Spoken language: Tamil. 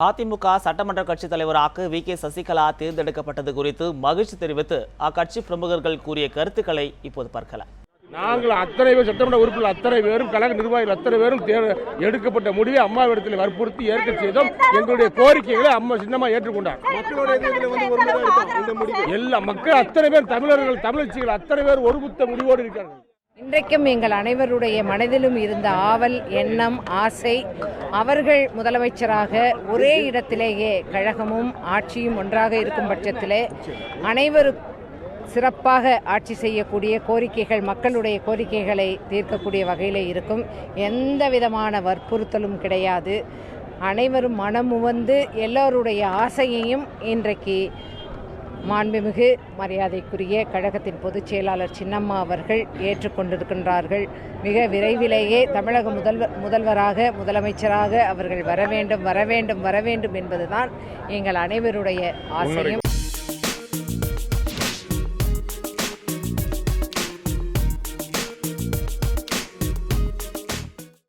அதிமுக சட்டமன்ற கட்சித் தலைவராக வி. கே. சசிகலா தேர்ந்தெடுக்கப்பட்டது குறித்து மகிழ்ச்சி தெரிவித்து அக்கட்சி பிரமுகர்கள் கூறிய கருத்துக்களை இப்போது பார்க்கலாம் நாங்கள் அத்தனை பேர் சட்டமன்ற உறுப்பினர் அத்தனை பேரும் கழக நிர்வாகிகள் அத்தனை பேரும் எடுக்கப்பட்ட முடிவை அம்மாவிடத்தில் வற்புறுத்தி ஏற்க செய்தோம். எங்களுடைய கோரிக்கைகளை அம்மா சின்னமா ஏற்றுக்கொண்டார். எல்லா மக்கள் அத்தனை பேர் தமிழர்கள் தமிழச்சிகள் அத்தனை பேர் ஒருமித்த முடிவோடு இருக்கிறார்கள். இன்றைக்கும் எங்கள் அனைவருடைய மனதிலும் இருந்த ஆவல் எண்ணம் ஆசை அவர்கள் முதலமைச்சராக ஒரே இடத்திலேயே கழகமும் ஆட்சியும் ஒன்றாக இருக்கும் பட்சத்திலே அனைவரும் சிறப்பாக ஆட்சி செய்யக்கூடிய கோரிக்கைகள் மக்களுடைய கோரிக்கைகளை தீர்க்கக்கூடிய வகையில் இருக்கும். எந்த விதமான வற்புறுத்தலும் கிடையாது. அனைவரும் மனமுவந்து எல்லோருடைய ஆசையையும் இன்றைக்கு மாண்புமிகு மரியாதைக்குரிய கழகத்தின் பொதுச் செயலாளர் சின்னம்மா அவர்கள் ஏற்றுக்கொண்டிருக்கின்றார்கள். மிக விரைவிலேயே தமிழக முதல்வர் முதல்வராக முதலமைச்சராக அவர்கள் வர வேண்டும் வர வேண்டும் வர வேண்டும் என்பதுதான் எங்கள் அனைவருடைய ஆசையும்.